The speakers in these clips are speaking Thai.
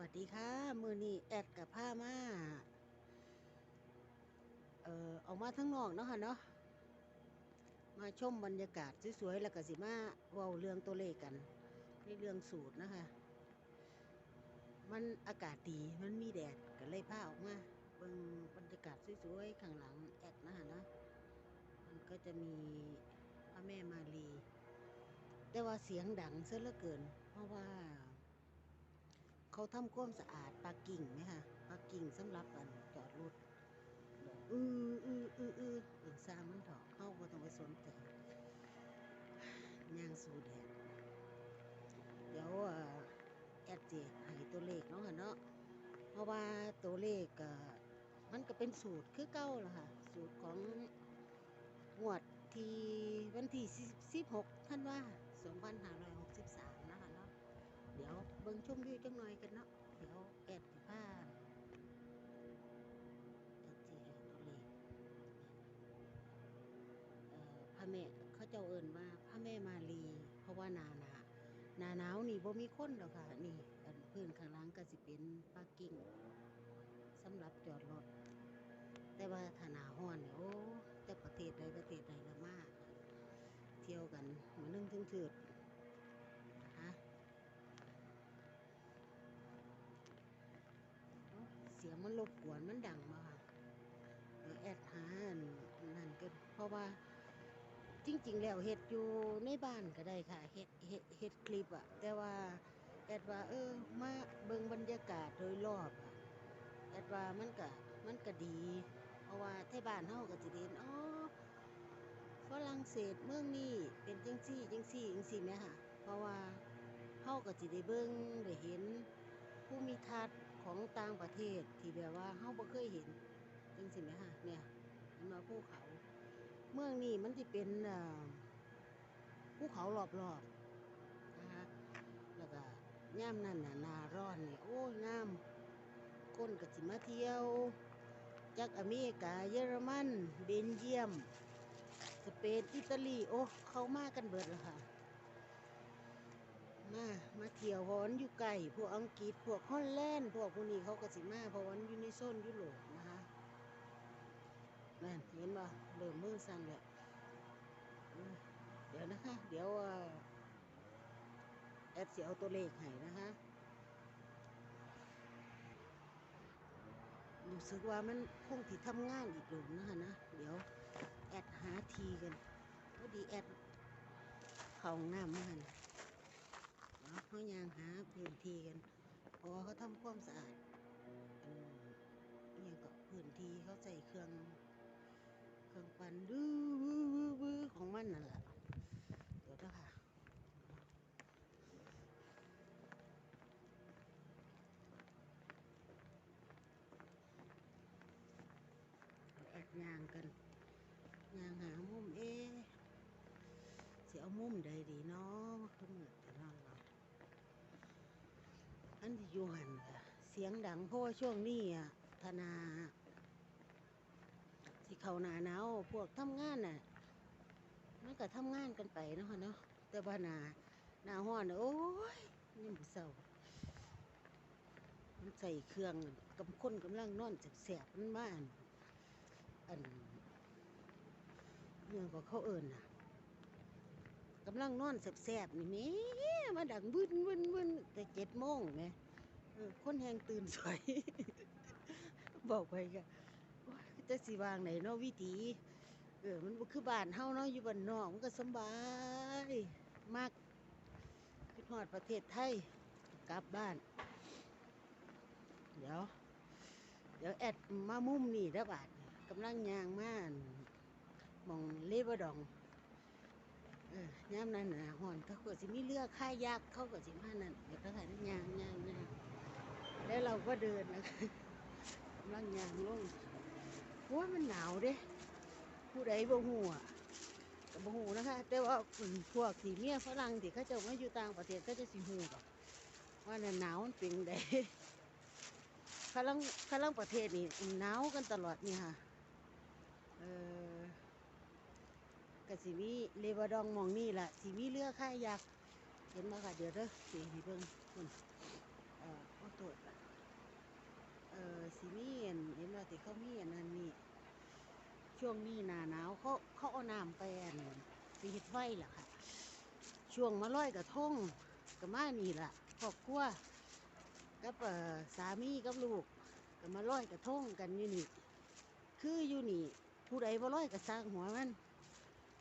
วัสดีค่ะ มือนี้แอดกับผ้ามาเอ่อออกมาทั้งนอกเนาะค่ะเนาะมาชมบรรยากาศสวยๆแล้วก็สิมาเว้าเรื่องตัวเลขกันในเรื่องสูตรนะคะ มันอากาศดีมันมีแดดก็เลยผ้าออกมาเบิ่งบรรยากาศสวยๆข้างหลังแอดนะคะเนาะมันก็จะมีพระแม่มารีแต่ว่าเสียงดังซะเหลือเกิน เพราะว่า เขาทำความสะอาดปากิ่งไหมคะปากิ่งสำหรับอันจอดรถอืออืออืออือเออสร้างมันถอะเข้าก็ต้องไปสนใจย่างสู่แดดเดี๋ยวเอ่อแอดเจให้ตัวเลขเนาะเนาะเพราะว่าตัวเลขมันก็เป็นสูตรคือเก้าละค่ะ สูตรของงวดที่วันที่ 16ท่านว่า 2563นะคะเนาะ เบิ่งชมวิวจังหน่อยกันเนาะเดี๋ยวแอดสิพาแอดสิให้ตัวเลขเอ่อพระแม่เขาเจ้าเอิ้นว่าพระแม่มาลี เพราะว่านาหนาหนาหนาวนี่บ่มีคนดอกค่ะ นี่อันพื้นข้างล่างก็สิเป็นปาร์กิ้งสำหรับจอดรถ แต่ว่าถ้าหนาร้อนนี่โอ้แต่ประเทศใดประเทศใดละมาก เที่ยวกันมานึ่งถึงถืด มันรบกวนมันดังมาค่ะแอดหานนั่นกันเพราะว่า จริง ๆ แล้วเฮ็ดอยู่ในบ้านก็ได้ค่ะเฮ็ดเฮ็ดเฮ็ดคลิปอะแต่ว่าแอดว่า เออ มาเบิ่งบรรยากาศโดยรอบอะแอดว่ามันก็มันก็ดี เพราะว่าที่บ้านเฮาก็สิได้เห็นอ๋อฝรั่งเศสเมืองนี้เป็นจังซี่จังซี่จังซี่แหมค่ะ เพราะว่าเฮาก็สิได้เบิ่งได้เห็นภูมิทัศน์ ของต่างประเทศที่แบบว่าเฮาบ่เคยเห็นจังสิแหมคะเนี่ยมันมาภูเขา เมืองนี้มันสิเป็นอ่อภูเขารอบๆนะคะแล้วก็ย่ามนั่นน่ะนาร้อนนี่โอ้ยงามคนก็สิมาเที่ยว จากอเมริกาเยอรมันเบนเยียม สเปนอิตาลีโอ้เขามากันเบิดแล้วค่ะ มามาเที่ยวเพราะวันอยู่ไกลพวกอังกฤษพวกฮอลแลนด์พวกพวกนี้เขาก็สิมาเพราะวันอยู่ในโซนยุโรปนะคะนั่นเห็นบ่เริ่มมือสั่นแล้วเดี๋ยวนะคะ เดี๋ยวแอดเสียเอาตัวเลขให้นะคะรู้สึกว่ามันคงที่ทำงานอีกหลุมนะคะนะ เดี๋ยวแอดหาทีกันพอดีแอดเขาห้องน้ำมาหัน เนาเขายางหาพื้นที่กันเพราะว่าเขาทำความสะอาดอันอหยังก็พื้นที่เขาใส่เครื่อง เครื่องปั่นดื้อวื้อวื้อวื้อของมันนั่นแหละเดี๋ยวเด้ค่ะแอบยางกันยางหามุมเอ๊ะสิเอามุมใดดีเนาะคือมืดแต่นอนเนาะ อันที่อยู่หันค่ะเสียงดังเพราะว่าช่วงนี้อะธนาที่เขาหนาหนาวพวกทำงานน่ะมันก็ทำงานกันไปเนาะค่ะเนาะแต่ว่าหนาหนาห้อนโอ้ยนี่มันเศร้ามันใส่เครื่องกำคนกำลังนอนแสบๆมันมาอันอันเรื่องของเขาเอิญน่ะ กำลังนอนแสบๆนี่แม่มาดังบึ้นบึ้นบึ้นแต่เจ็ดโมงแหมคนแหงตื่นสวย บอกไปก็โอ๊ยจะสิวางไหนเนาะวิถีเออมันคือบ้านเฮาเนาะอยู่บ้านนอกมันก็สบายมากคิดฮอดประเทศไทยกลับบ้าน เดี๋ยว เดี๋ยวแอดมามุมนี่เด้บาดกำลังยางม่านมองเลบดอง ออย่ามนั้นนะห่อนเขาก็สิมีเรือกค่ายยักเขาก็สิมานั่นเดี๋ยวเขาถ่ายย่างย่างย่างแล้วเราก็เดินนะคะกำลังยางลงโอ้ยมันหนาวเด้ผู้ใดบ่หูอะก็บ่หูนะคะ แต่ว่าพวกที่เมียฝรั่งที่เขาจ้ามาอยู่ต่างประเทศก็จะสิหูกับว่าน่ะหนาวมันเป็นไดฝรั่งฝรั่งประเทศนี่หนาวกันตลอดนี่ค่ะ เออ กสิมีเลบาดองมองนี่ล่ะสิมีเรือค่ายยักษ์เห็นมาค่ะเดี๋ยวเด้อสิให้เบิ่งคุณเอ่อเอตัวษเอ่อสิมีอันเห็นว่าที่เขามีอันนั้นนี่ช่วงนี้หนาหนาวเขาเขาเอาน้ำไปอันไปเฮ็ดไฟล่ะค่ะ ช่วงมาลอยกระทงก็มานี่ล่ะครอบครัวกับเอ่อสามีกับลูกก็มาลอยกระทงกันอยู่นี่ คืออยู่นี่ผู้ใดบ่ลอยก็สร้างหัวมัน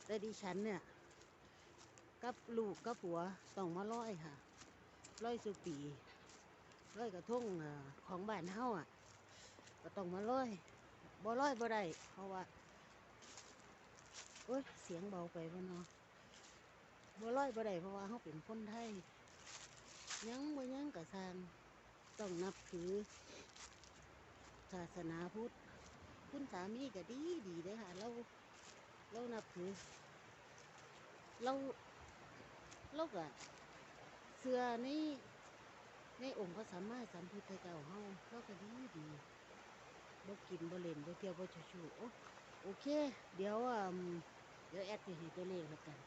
แต่ดิฉันเนี่ย กับลูกกับผัวต้องมาลอยค่ะลอยสุปีลอยกระทงเอ่อของบ้านเฮาอะ ก็ต้องมาลอยบ่ลอยบ่ได้เพราะว่าโอ้ยเสียงเบาไปบ่เนาะบ่ลอยบ่ได้เพราะว่าเฮาเป็นคนไทยยังบ่ยังก็สร้างต้องนับถือ ศาสนาพุทธ คุณสามีก็ดีดีเด้อค่ะเรา เรานับถือเราเราก็เสื้อในในองค์พระสัมมาสัมพุทธเจ้าเฮาเราก็ดีดีบ่กินบ่เล่นบ่เที่ยวบ่ชูๆโอ้โอเค เดี๋ยวอ่าเดี๋ยวแอดสิให้ตัวเลขแล้วกัน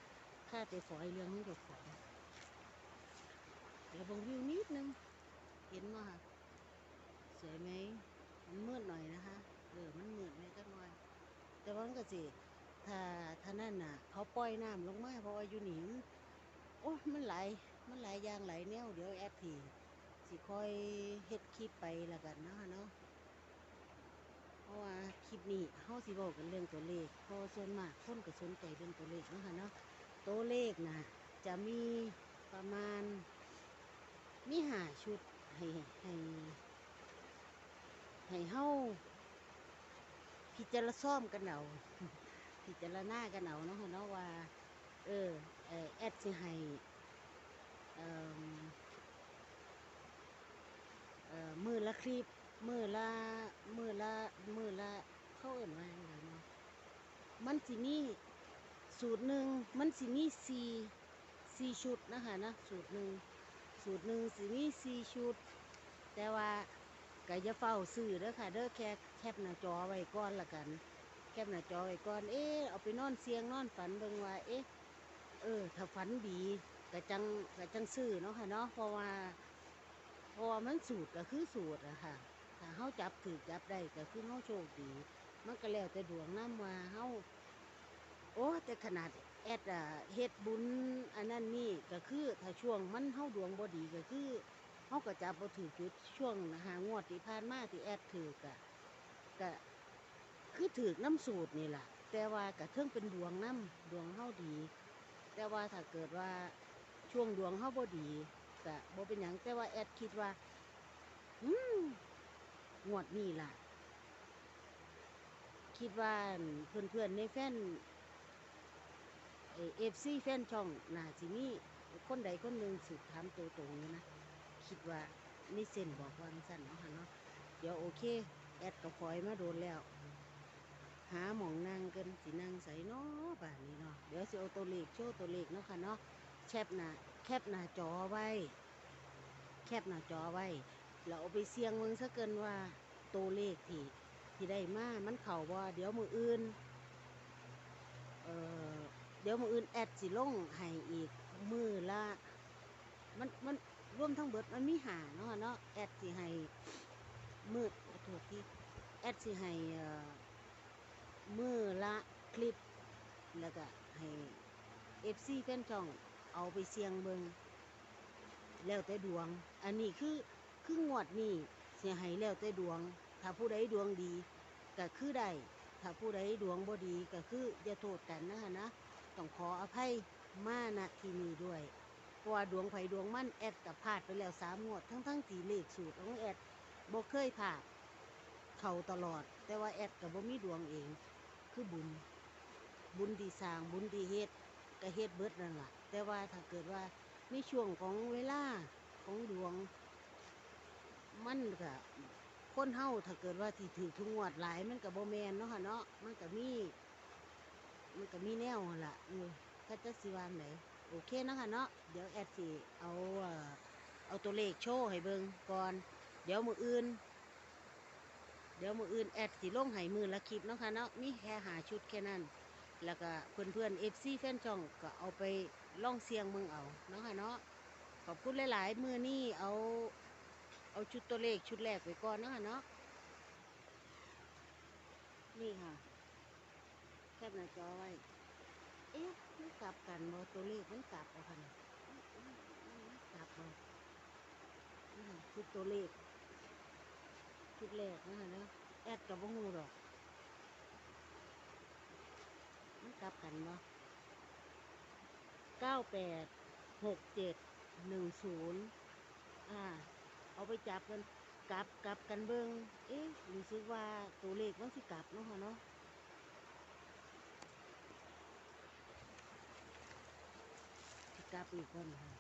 ค่าแต่ฝอยเรื่องของเจ้าของเดี๋ยวบงวิวนิดนึง เห็นบ่ค่ะสวยไหมมันมืดหน่อยนะคะเออมันมืดในจักหน่อยแต่ว่ามันก็สิ ถ้าถ้านั่นน่ะ เขาปล่อยน้ำลงมาเพราะว่าอยู่นี่มันโอ้มันไหลมันไหลยางไหลแนวเดี๋ยวแอดทีสิค่อยเฮ็ดคลิปไปละกันเนาะเนาะเพราะว่าคลิปนี้เฮาสิบอกกันเรื่องตัวเลขพราะว่าส่วนมากคนก็สนใจเรื่องตัวเลขเนาะค่ะเนาะตัวเลขนะจะมีประมาณมีหาชุดให้ให้ให้เฮาพิจารณาซ่อมกันเอา พิจารณากันเอาเนาะเนาะว่า เออเอ่อแอดสิให้เออเมือละคลิปมือละมือละมือละเข้าเอิ่นว่าอย่างไรเนาะมันสิมีสูตรหนึ่งมันสิมีสี่สี่ชุดนะคะนะสูตรหนึ่งสูตรหนึ่งสิมีสี่ชุด แต่ว่าก็จะเฝ้าซื้อเด้อค่ะเด้อแค่แคปหน้าจอไว้ก่อนละกัน ปหน้าจอไว้ก่อน เอ๊ะเอาไปนอนเสียงนอนฝันเบิ่งว่า เอ๊ะ เออ ถ้าฝันดีก็จังก็จังซื้อเนาะค่ะเนาะ เพราะว่าเพราะว่ามันสูตรก็คือสูตรอะค่ะ ถ้าเฮาจับถือจับได้ก็คือเฮาโชคดี มันก็แล้วแต่ดวงน้ำว่าเฮาโอ้แต่ขนาดแอดอะเฮ็ดบุญอันนั้นนี่ก็คือถ้าช่วงมันเฮาดวงบ่ดีก็คือเฮาก็จับบ่ถือจุดช่วงหางวดที่ผ่านมาที่แอดถือกะก็ คือถือน้ำสูตรนี่แหละแต่ว่าก็เทิงเป็นดวงน้ำดวงเฮาดี แต่ว่าถ้าเกิดว่าช่วงดวงเฮาบ่ดีก็บ่เป็นหยังแต่ว่าแอดคิดว่า อืมงวดนี้ล่ะ คิดว่าเพื่อนๆในแฟนเอฟซีแฟนช่องน่าสิมีคนใดคนหนึ่งสืบถามตัวตรงอยู่นะ คิดว่านี่เส้นบอกว่าสั้นเนาะค่ะเนาะเดี๋ยวโอเค แอดก็คอยมาโดนแล้ว หาหมองนั่งกันสินั่งใสเนาะบ้านนี้เนาะเดี๋ยวสิเอาตัวเลขโชว์ตัวเลขเนาะค่ะเนาะแคปหน้าแคปหน้าจอไว้ แคปหน้าจอไว้แล้วเอาไปเสี่ยงมืองซะเกินว่าตัวเลขที่ที่ได้มามันเข่าบ่าเดี๋ยวมืออื่นเออเดี๋ยวมืออื่นแอดสิลงให้อีกมือละมันมันรวมทั้งเบิดมันมีหาเนาะเนาะแอดสิให้มือขอโทษที่แอดสิให้เออ มือละคลิป แล้วก็ให้เอฟซีแฟนช่องเอาไปเสี่ยงเบิงแล้วแต่ดวง อันนี้คือคืองวดนี่เสียให้แล้วแต่ดวง ถ้าผู้ใดดวงดีก็คือได้ถ้าผู้ใดดวงบ่ดีก็คืออย่าโทษกันนะคะนะต้องขออภัยมาณที่นี้ด้วยเพราะว่าดวงไผดวงมั่นแอดกับพลาดไปแล้วสามงวดทั้งทั้งๆที่เลขสูตรของแอดบ่เคยพลาดเข่าตลอด แต่ว่าแอดกับบ่มีดวงเอง คือบุญ บุญที่สร้างบุญที่เฮ็ดก็เฮ็ดเบิดนั่นแหละแต่ว่าถ้าเกิดว่าในช่วงของเวลาของดวง มันก็คนเฮาถ้าเกิดว่าที่ถือทุงวดหลายมันก็บ่แมนเนาะค่ะเนาะมันก็มี มันก็มีแนวหั่นล่ะเออถ้าจะสิวางไหนโอเคเนาะคะเนาะเดี๋ยวแอดสิเอาเอาตัวเลขโชว์ให้เบิงก่อน เดี๋ยวมืออื่น เดี๋ยวมืออื่นแอดสิลงให้มือละคลิปเนาะค่ะเนาะมีแค่หาชุดแค่นั้น แล้วก็เพื่อนเพื่อนเอฟซีแฟนช่องก็เอาไปล่องเสียงเมืองเอาเนาะค่ะเนาะขอบคุณหลาย ๆ มือนี่เอาเอาชุดตัวเลขชุดแรกไปก่อนเนาะค่ะเนาะนี่ค่ะแคบหน้าจอไว้เอ๊ะมันกลับกันบ่ตัวเลขมันกลับเอาค่ะเนี่ยมันกลับบ่นี่ค่ะชุดตัวเลข ชุดแรกนะคะเนาะแอดกับบ่ฮู้ดอกมันกลับกันบ่เก้าแปดหกเจ็ดหนึ่งศูนย์อ่า เอาไปจับกันกลับกลับกันเบิงเอ๊ะรู้สึกว่าตัวเลขมันสิกลับเนาะค่ะเนาะสิกลับอีกคนค่ะ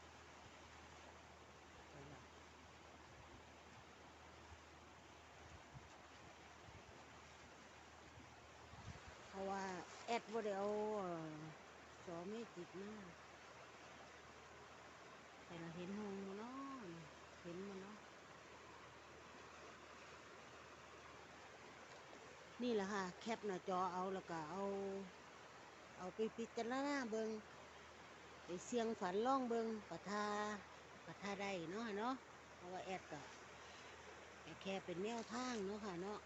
เอาล่ะเพราะว่าแอ ดบ่ได้เอาสอเมจิกมาแต่เราเห็นหงส์เนาะเห็นมันเนาะนี่แหละค่ะ แคปหน้าจอเอาแล้วก็เอา เอาไปพิจารณาเบิงไปเสียงฝันล่องเบิงปะทาปะทาได้เนาะเนาะเพราะว่าแอดก็แค่เป็นแนวทางเนาะค่ะเนาะ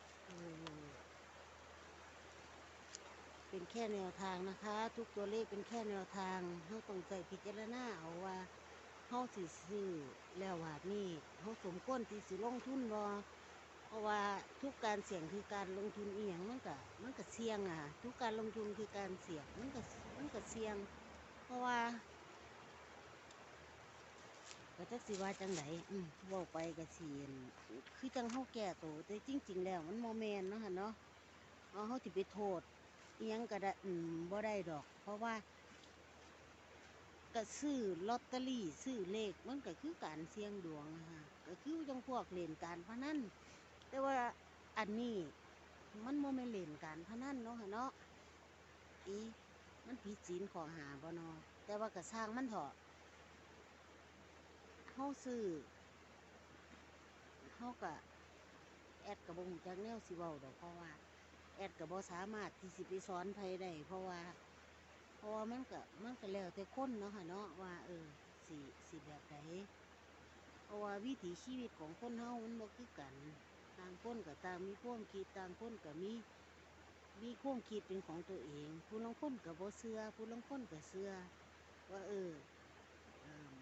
เป็นแค่แนวทางนะคะ ทุกตัวเลขเป็นแค่แนวทางเราต้องใจพิจารณาเอาว่าเขาสิซื้อแล้วว่านี่เขาสมควรที่สิลงทุนบ่เพราะว่าทุกการเสี่ยงคือการลงทุนอีหยังมันก็มันก็เสี่ยงอะ ทุกการลงทุนคือการเสี่ยงมันก็มันก็เสี่ยง เพราะว่าก็จักสิว่าจังไดอืมเว้าไปก็สิอั่นคือจังเฮาแก่โตวแต่จริง ๆ แล้วมันบ่แม่นเนาะหั่นเนาะเอาเฮาสิไปโทษ อียังก็ได้อืมบ่ได้ดอก เพราะว่าก็ซื้อลอตเตอรี่ซื้อเลขมันก็คือการเสี่ยงดวงอะค่ะก็คือจังพวกเล่นการพนันแต่ว่าอันนี้มันโมเมนเล่นการพนันเนาะค่ะเนาะอีมันผิดศีลขอหาบ่เนาะแต่ว่ากระสร้างมันเถอะเฮาซื้อเฮากะแอดกับบ่ฮู้จักแนวสิเว้าดอกเพราะว่า อดกับบ่สามารถที่สิไปสอนไผได้เพราะว่า เพราะว่ามันก็มันก็แล้วแต่คนเนาะค่ะเนาะว่า เออสิสิแบบใดเพราะว่าวิถีชีวิตของคนเฮามันบ่คือกันต่างคนก็ต่างมีความคิดต่างคนก็มีมีความคิดเป็นของตัวเอง ผู้ลางคนก็บ่เชื่อผู้ลางคนก็เชื่อว่าเออเอิ่ม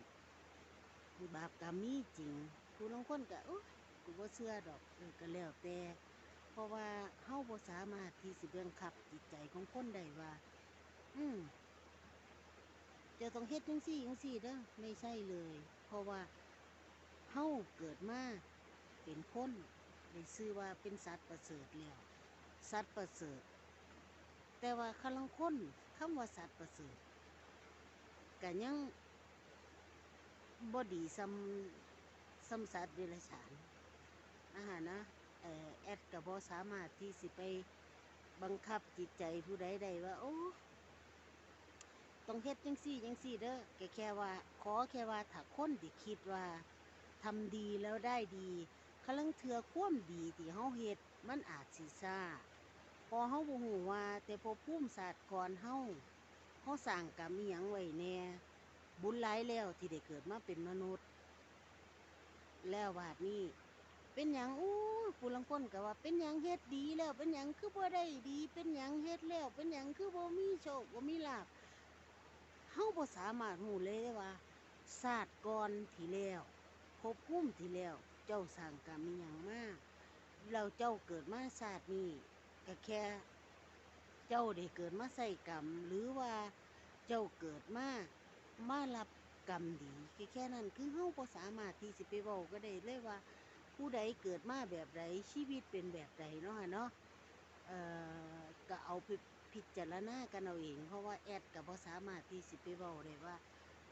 บาปกรรมมีจริงผู้ลางคนก็โอ้กูบ่เชื่อดอกเออก็แล้วแต่ ราะว่าเฮาบ่สามารถที่สิบังคับจิตใจของคนได้ว่า อืมจะต้องเฮ็ดจังซี่จังซี่เด้อไม่ใช่เลย เพราะว่าเฮาเกิดมาเป็นคนได้ชื่อว่าเป็นสัตว์ประเสริฐแล้วสัตว์ประเสริฐ แต่ว่าคลังคนคำว่าสัตว์ประเสริฐก็ยังบ่ดีซ้ำซ้ำสัตว์เดรัจฉานนะฮะนะ แอดก็บ่สามารถที่สิไปบังคับจิตใจผู้ใดได้ว่า โอ้ต้องเฮ็ดจังซี่จังซี่เด้อแค่แค่ว่า ขอแค่ว่าถ้าคนที่คิดว่าทำดีแล้วได้ดีคลังเทือความดีที่เฮาเฮ็ดมันอาจสิซ่าพอเฮาบ่ฮู้ว่าแต่พอภูมิศาสตร์ก่อนเฮาเฮาสร้างกรรมอีหยังไว้แน่บุญหลายแล้วที่ได้เกิดมาเป็นมนุษย์ แล้วบาดนี้ เป็นหยังอู้ผู้ลังคนก็ว่า เป็นหยังเฮ็ดดีแล้ว เป็นหยังคือบ่ได้ดี เป็นหยังเฮ็ดแล้ว เป็นหยังคือบ่มีโชคบ่มีลาภเฮาบ่สามารถรู้เลยว่าศาสตร์ก่อนที่แล้วภพภูมิที่แล้ว เจ้าสร้างกรรมอีหยังมาแล้วเจ้าเกิดมาศาสตร์นี้ก็แค่เจ้าได้เกิดมาใส่กรรม หรือว่าเจ้าเกิดมามารับกรรมดีแค่แค่นั้นคือเฮาบ่สามารถที่สิไปเว้าก็ได้เลยว่า ผู้ใดเกิดมาแบบใดชีวิตเป็นแบบใดเนาะเนาะเอ่อก็เอาไปพิจารณากันเอาเอง เพราะว่าแอดก็บ่สามารถที่สิไปเว้าได้ว่า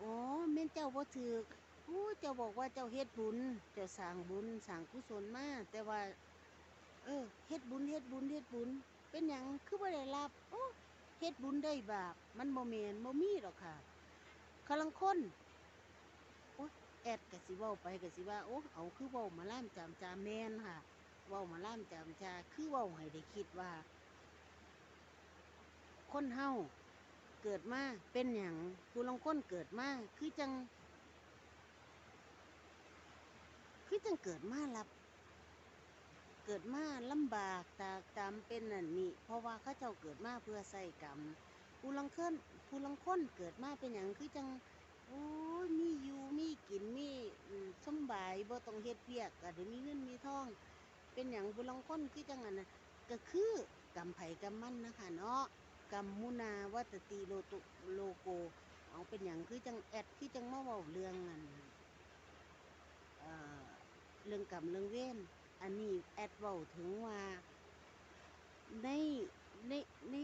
อ๋อแม่นเจ้าบ่ถูกโอ้เจ้าบอกว่าเจ้าเฮ็ดบุญเจ้าสร้างบุญสร้างกุศลมาแต่ว่า เออเฮ็ดบุญเฮ็ดบุญเฮ็ดบุญ เป็นหยังคือบ่ได้รับโอ้เฮ็ดบุญได้บาปมันบ่แม่นบ่มีหรอกค่ะคลังคน อ้แอดกสิเว้าไปกสิว่าโอ้เอาคือเว้ามาล่ามจามจาแมนค่ะ เว้ามาล่ามจามจาคือเว้าให้ได้คิดว่า คนเฮาเกิดมาเป็นหยังผู้ลางคนเกิดมาคือจัง คือจังเกิดมารับ เกิดมาลำบากตากตามเป็นนั่นนี่เพราะว่าเขาเจ้าเกิดมาเพื่อใส่กรรมผู้ลังเคินผู้ลังค้นเกิดมาเป็นอย่างคือจัง โอ้ยมีอยู่มีกินมีอืมบายบ่ต้องเฮ็ดเวียกก็ได้มีเงินมีทอง เป็นอย่างผู้ลังคนคือจังอันนั้นก็คือกรรมไผกรรมมันนะคะเนาะกรรมมุนาวัตติโลตุโลโกเอาเป็นอย่างคือจังแอดคือจังมาเว้าเรื่องอันเอ่อเรื่องกรรมเรื่องเวรอันนี้แอดเว้าถึงว่าในในใน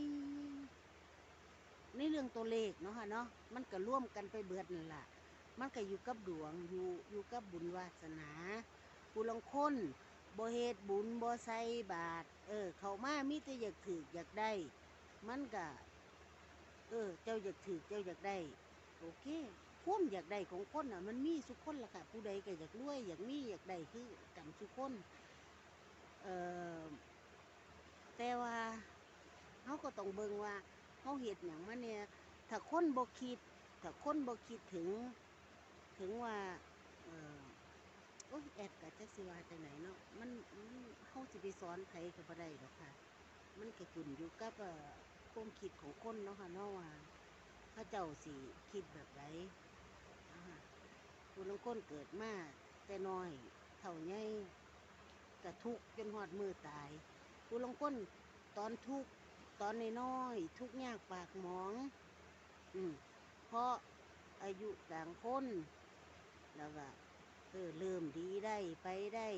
ในเรื่องตัวเลขเนาะค่ะเนาะมันก็ร่วมกันไปเบิดนั่นล่ะมันก็อยู่กับดวงอยู่อยู่กับบุญวาสนาผู้ลงคนบ่เฮ็ดบุญบ่ใส่บาตรเออ เขามามีแต่อยากถืออยากได้ มันก็เออ เจ้าอยากถือเจ้าอยากได้โอเคความอยากได้ของคนอะ มันมีสุกคนล่ะค่ะ ผู้ใดก็อยากรวยอยากมีอยากได้คือกันสุกคนเออแต่ว่าเขาก็ต้องเบิ่งว่า เขาเฮ็ดหยังมาเนี่ยถ้าคนบ่คิด ถ้าคนบ่คิดถึง ถึงว่าเออโอ้ยแอดก็จักสิวาจังไหนเนาะมันมันเฮาสิไปสอนไผก็บ่ได้ดอกค่ะ มันก็ขึ้นอยู่กับความคิดของคนเนาะค่ะเนาะว่าเขาเจ้าสิคิดแบบใดอ่าผู้ลางคนเกิดมาแต่น้อยเท่าใหญ่กะทุกจนหอดมือตายผู้ลางคนตอนทุก ตอนน้อยๆทุกข์ยากปากหมอง อืมเพราะอายุต่างคนแล้วก็เออเริ่มดีได้ไปได้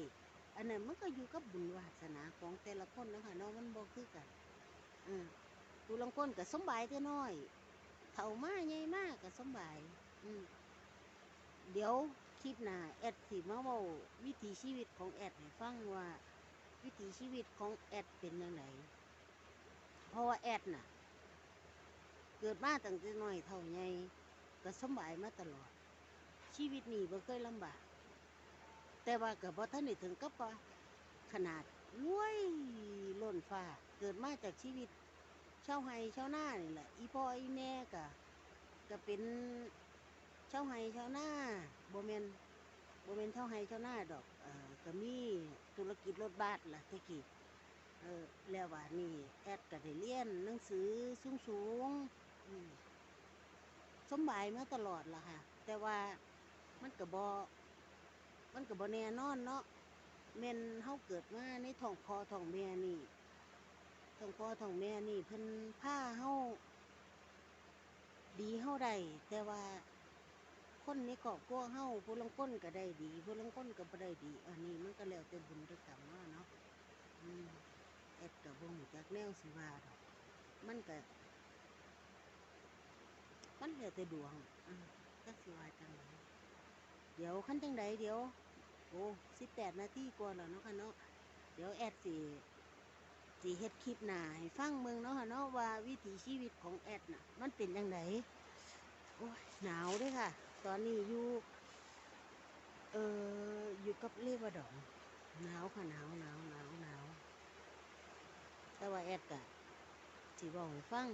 อันนั้นมันก็อยู่กับบุญวาสนาของแต่ละคนนะคะเนาะมันบ่คือกันอืมผู้ลางคนก็สำบายแต่น้อยเฒ่ามาใหญ่มากก็สำบาย อืมเดี๋ยวคลิปหน้าแอดสิมาเว้าวิถีชีวิตของแอดให้ฟังว่า วิถีชีวิตของแอดเป็นยังไง เพราะว่าแอดน่ะ เกิดมาตั้งแต่น้อยเท่าใหญ่ก็สำบายมาตลอด ชีวิตนี้บ่เคยลำบาก แต่ว่าก็บ่ทันได้ถึงกับว่าขนาดรวยล้นฟ้า เกิดมาจากชีวิตชาวไร่ชาวนานี่แหละอีพ่ออีแม่ก็ก็เป็นชาวไห้ชาวนาบ่แม่นบ่แมนชาวไห้ชาวนาดอกเอ่อก็มีธุรกิจรถบัสล่ะแตะกี้ ออแล้วว่านี่แอดก็ได้เรียนหนังสือสูงๆอืมสำบายมาตลอดล่ะค่ะ แต่ว่ามันก็บ่มันก็บ่แน่นอนเนาะแม่นเฮาเกิดมาในท้องพ่อท้องแม่นี่ท้องพ่อท้องแม่นี่เพิ่นพาเฮาดีเฮาได้แต่ว่าคนในครอบครัวเฮาผู้ลางคนก็ได้ดีผู้ลางคนก็บ่ได้ดี อันนี้มันก็แล้วแต่บุญแต่กรรมเนาะเนาะ ดก็บ่รู้จักแนวสิว่าดอกมันก็มันแล้วแต่ดวงอืมจักสิว่าจังไดเดี๋ยวคันจังใดเดี๋ยว โอ้18นาทีกว่าแล้วเนาะค่ะเนาะเดี๋ยวแอดสิสิเฮ็ดคลิปหนาให้ฟังเมืองเนาะค่ะเนาะว่าวิถีชีวิตของแอดน่ะ มันเป็นจังไดโอ้ยหนาวด้วยค่ะ ตอนนี้อยู่เอออยู่กับเลวาดองหนาวค่ะหนาวหนาวหนาวหนาว แต่ว่าแอดกะสิบอกให้ฟัง